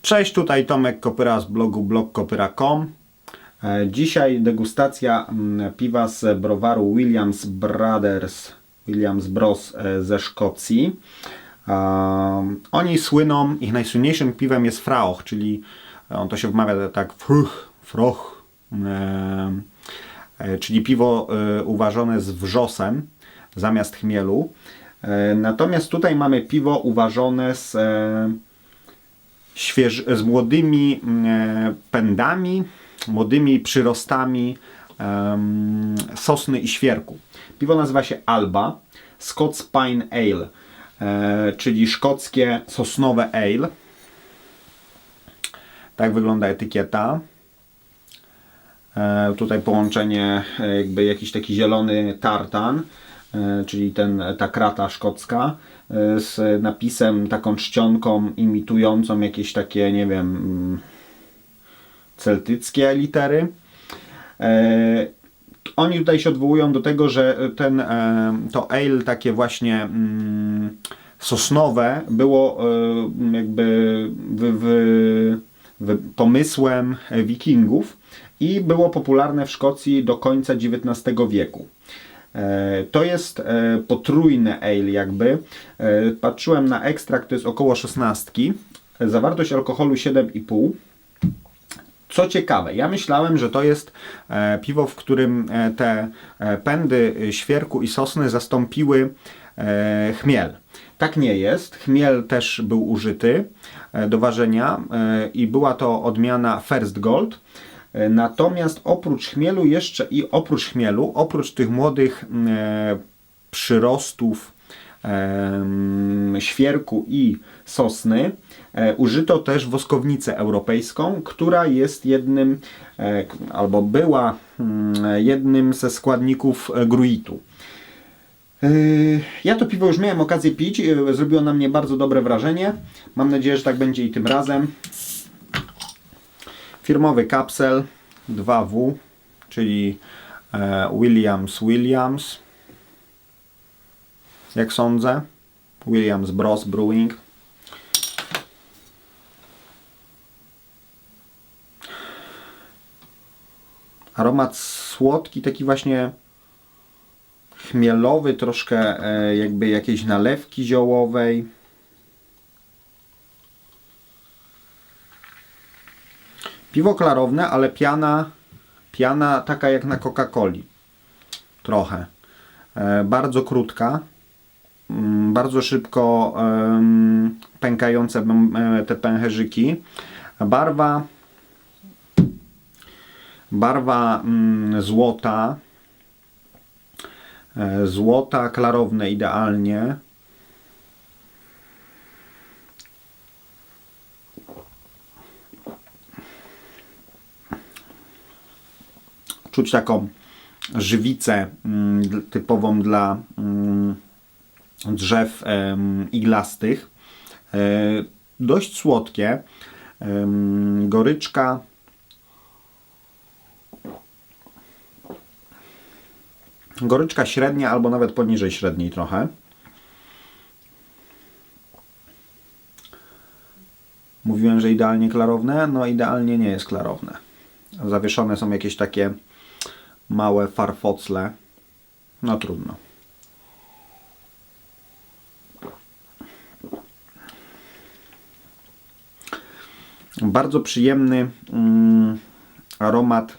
Cześć, tutaj Tomek Kopyra z blogu blogkopyra.com. E, Dzisiaj degustacja mm, piwa z browaru Williams Brothers, Williams Bros e, ze Szkocji. E, Oni słyną, ich najsłynniejszym piwem jest Frauch, czyli on to się wymawia tak fruch, froch, czyli piwo uważone z wrzosem zamiast chmielu. Natomiast tutaj mamy piwo uważone z śwież, z młodymi mm, pędami, młodymi przyrostami sosny i świerku. Piwo nazywa się Alba Scots Pine Ale, e, czyli szkockie sosnowe ale. Tak wygląda etykieta. E, tutaj połączenie e, jakby jakiś taki zielony tartan, e, czyli ten, ta krata szkocka e, z napisem, taką czcionką imitującą jakieś takie, nie wiem, mm, celtyckie litery. E, Oni tutaj się odwołują do tego, że ten, e, to ale takie właśnie mm, sosnowe było e, jakby pomysłem wikingów i było popularne w Szkocji do końca XIX wieku. E, To jest e, potrójne ale jakby. E, Patrzyłem na ekstrakt, to jest około 16. Zawartość alkoholu 7,5. Co ciekawe, ja myślałem, że to jest piwo, w którym te pędy świerku i sosny zastąpiły chmiel. Tak nie jest. Chmiel też był użyty do ważenia i była to odmiana First Gold. E, Natomiast oprócz chmielu jeszcze i oprócz chmielu, oprócz tych młodych e, przyrostów em, świerku i sosny, e, użyto też woskownicę europejską, która jest jednym, e, albo była mm, jednym ze składników e, gruitu. Ja to piwo już miałem okazję pić, zrobiło na mnie bardzo dobre wrażenie. Mam nadzieję, że tak będzie i tym razem. Firmowy kapsel 2W, czyli e, Williams Williams. Jak sądzę, Williams Bros Brewing. Aromat słodki, taki właśnie chmielowy, troszkę e, jakby jakiejś nalewki ziołowej. Piwo klarowne, ale piana, piana taka jak na Coca-Coli. Trochę. E, bardzo krótka. Mm, Bardzo szybko em, pękające e, te pęcherzyki. Barwa barwa mm, złota. E, Złota, klarowne idealnie. Czuć taką żywicę mm, typową dla mm, drzew iglastych. E, Dość słodkie. Goryczka Goryczka średnia albo nawet poniżej średniej trochę. Mówiłem, że idealnie klarowne. No idealnie nie jest klarowne. Zawieszone są jakieś takie małe farfocle. No trudno. Bardzo przyjemny mm, aromat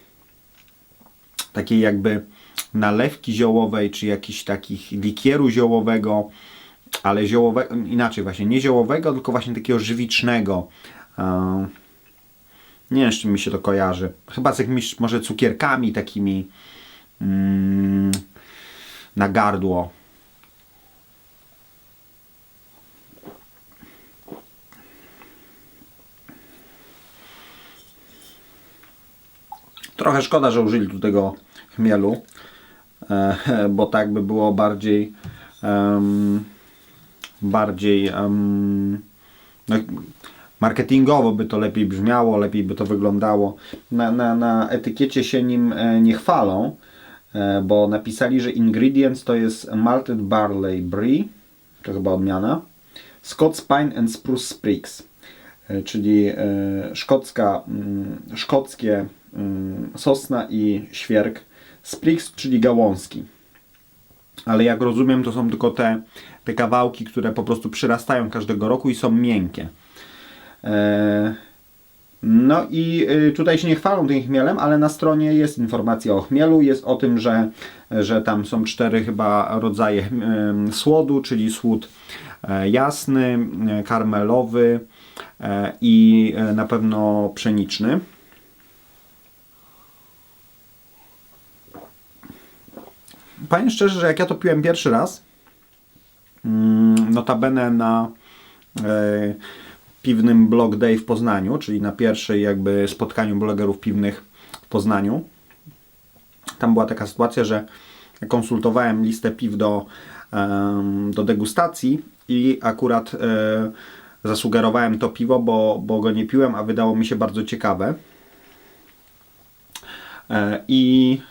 takiej jakby nalewki ziołowej, czy jakiś takich likieru ziołowego, ale ziołowego, inaczej właśnie, nie ziołowego, tylko właśnie takiego żywicznego. E, Nie wiem, z czym mi się to kojarzy. Chyba z jakimiś może cukierkami takimi mm, na gardło. Trochę szkoda, że użyli tu tego chmielu, e, bo tak by było bardziej em, bardziej em, no, marketingowo by to lepiej brzmiało, lepiej by to wyglądało. Na, na, na etykiecie się nim e, nie chwalą, e, bo napisali, że ingredients to jest malted barley brie, to chyba odmiana, Scots Pine and Spruce Sprigs. e, czyli szkocka, mm, szkockie mm, sosna i świerk. Sprix, czyli gałązki. Ale jak rozumiem, to są tylko te, te kawałki, które po prostu przyrastają każdego roku i są miękkie. E, no i y, tutaj się nie chwalą tym chmielem, ale na stronie jest informacja o chmielu, jest o tym, że, że tam są cztery chyba rodzaje em, słodu, czyli słód e, jasny, e, karmelowy e, i na pewno pszeniczny. Powiem szczerze, że jak ja to piłem pierwszy raz, mm, notabene na piwnym Blog Day w Poznaniu, czyli na pierwszej jakby spotkaniu blogerów piwnych w Poznaniu. Tam była taka sytuacja, że konsultowałem listę piw do, do degustacji i akurat e, zasugerowałem to piwo, bo, bo go nie piłem, a wydało mi się bardzo ciekawe. E, I,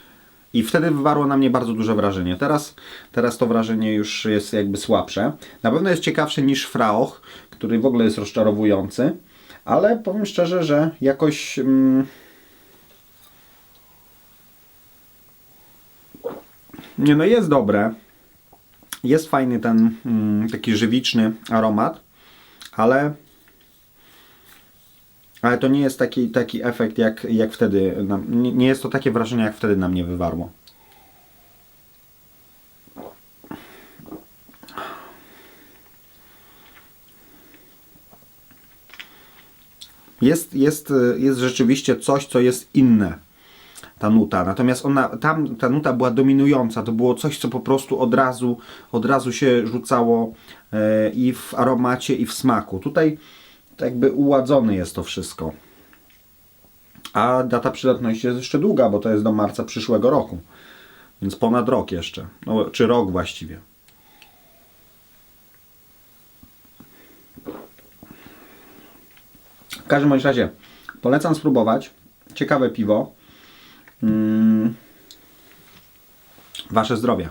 I wtedy wywarło na mnie bardzo duże wrażenie. Teraz, teraz to wrażenie już jest jakby słabsze. Na pewno jest ciekawsze niż Frauch, który w ogóle jest rozczarowujący, ale powiem szczerze, że jakoś. Mm, nie no, jest dobre. Jest fajny ten mm, taki żywiczny aromat, ale ale to nie jest taki, taki efekt jak, jak wtedy, nam, nie, nie jest to takie wrażenie jak wtedy na mnie wywarło. Jest, jest, jest rzeczywiście coś, co jest inne, ta nuta. Natomiast ona, tam ta nuta była dominująca. To było coś, co po prostu od razu, od razu się rzucało e, i w aromacie, i w smaku. Tutaj tak jakby uładzone jest to wszystko. A data przydatności jest jeszcze długa, bo to jest do marca przyszłego roku. Więc ponad rok jeszcze. No, czy rok właściwie. W każdym bądź razie polecam spróbować. Ciekawe piwo. Mm. Wasze zdrowie.